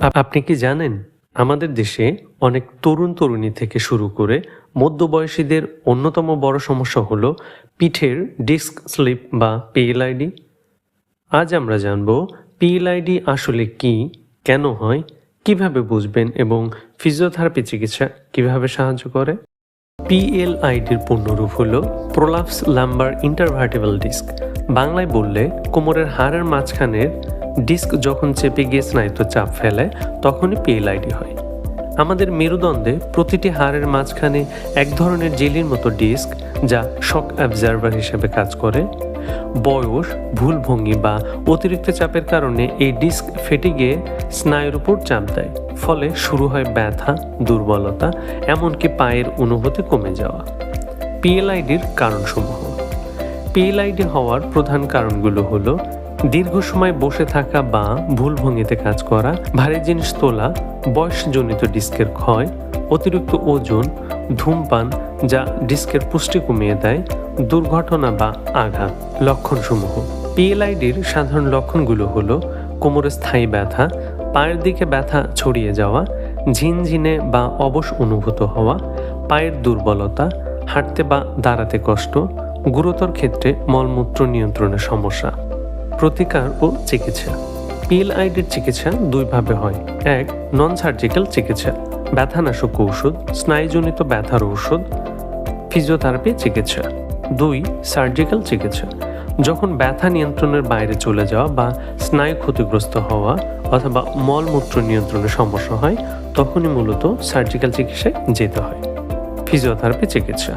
Up- আপনি কি জানেন, আমাদের দেশে অনেক তরুণ তরুণী থেকে শুরু করে মধ্যবয়সীদের অন্যতম বড় সমস্যা হলো পিঠের ডিস্ক স্লিপ বা পিএলআইডি। আজ আমরা জানব পিএলআইডি আসলে কি, কেন হয়, কীভাবে বুঝবেন এবং ফিজিওথেরাপি চিকিৎসা কীভাবে সাহায্য করে? পিএলআইডির পূর্ণরূপ হল প্রোলাপস লাম্বার ইন্টারভার্টেবল ডিস্ক। বাংলায় বললে কোমরের হাড়ের মাঝখানের ডিস্ক যখন চেপে গিয়ে স্নায়ুতে চাপ ফেলে, তখনই পিএলআইডি হয়। আমাদের মেরুদণ্ডে প্রতিটি হাড়ের মাঝখানে এক ধরনের জেলির মতো ডিস্ক যা শক অ্যাবজার্ভার হিসেবে কাজ করে। বয়স ভুল ভঙ্গি বা অতিরিক্ত চাপের কারণে এই ডিস্ক ফেটে গিয়ে স্নায়ুর উপর চাপ দেয়, ফলে শুরু হয় ব্যথা, দুর্বলতা, এমনকি পায়ের অনুভূতি কমে যাওয়া। পিএলআইডির কারণসমূহ। পিএলআইডি হওয়ার প্রধান কারণগুলো হলো দীর্ঘ সময় বসে থাকা বা ভুল ভঙ্গিতে কাজ করা, ভারী জিনিস তোলা, বয়সজনিত ডিস্কের ক্ষয়, অতিরিক্ত ওজন, ধূমপান যা ডিস্কের পুষ্টি কমিয়ে দেয়, দুর্ঘটনা বা আঘাত। লক্ষণসমূহ। পিএলআইডির সাধারণ লক্ষণগুলো হলো কোমরে স্থায়ী ব্যথা, পায়ের দিকে ব্যথা ছড়িয়ে যাওয়া, ঝিনঝিনে বা অবশ অনুভূত হওয়া, পায়ের দুর্বলতা, হাঁটতে বা দাঁড়াতে কষ্ট, গুরুতর ক্ষেত্রে মলমূত্র নিয়ন্ত্রণের সমস্যা। প্রতিকার ও চিকিৎসা। পিএলআইডির চিকিৎসা দুইভাবে হয়। এক নন সার্জিক্যাল চিকিৎসা। ব্যথানাশক ঔষধ, স্নায়ুজনিত ব্যথার ঔষধ ফিজিওথেরাপি চিকিৎসা। দুই সার্জিক্যাল চিকিৎসা। যখন ব্যথা নিয়ন্ত্রণের বাইরে চলে যাওয়া বা স্নায়ু ক্ষতিগ্রস্ত হওয়া অথবা মলমূত্র নিয়ন্ত্রণের সমস্যা হয়, তখনই মূলত সার্জিক্যাল চিকিৎসায় যেতে হয়। ফিজিওথেরাপি চিকিৎসা।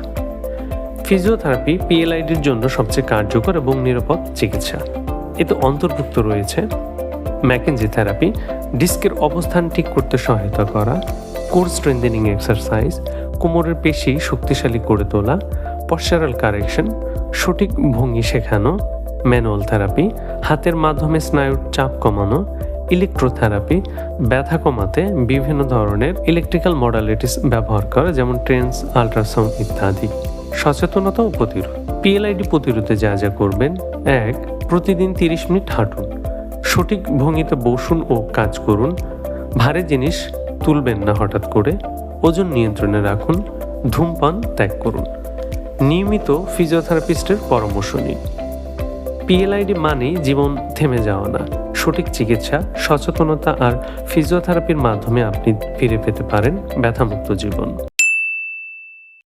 ফিজিওথেরাপি পিএলআইডির জন্য সবচেয়ে কার্যকর এবং নিরাপদ চিকিৎসা। এতে অন্তর্ভুক্ত রয়েছে। ম্যাকেনজি থেরাপি ডিস্কের অবস্থান ঠিক করতে সহায়তা করা, কোর স্ট্রেন্থেনিং এক্সারসাইজ কোমরের পেশি শক্তিশালী করে তোলা পশ্চারাল কারেকশন সঠিক ভঙ্গি শেখানো ম্যানুয়াল থেরাপি হাতের মাধ্যমে স্নায়ুর চাপ কমানো ইলেকট্রোথেরাপি ব্যথা কমাতে বিভিন্ন ধরনের ইলেকট্রিক্যাল মডালিটিস ব্যবহার করা, যেমন ট্রেন্স আল্ট্রাসাউন্ড ইত্যাদি। সচেতনতা ও প্রতিরোধ। পিএলআইডি প্রতিরোধে যা যা করবেন, এক প্রতিদিন তিরিশ মিনিট হাঁটুন। সঠিক ভঙ্গিতে বসুন ও কাজ করুন। ভারী জিনিস তুলবেন না হঠাৎ করে। ওজন নিয়ন্ত্রণে রাখুন। ধূমপান ত্যাগ করুন। নিয়মিত ফিজিওথেরাপিস্টের পরামর্শ নিন। পিএলআইডি মানেই জীবন থেমে যাওয়া না। সঠিক চিকিৎসা, সচেতনতা আর ফিজিওথেরাপির মাধ্যমে আপনি ফিরে পেতে পারেন ব্যথামুক্ত জীবন।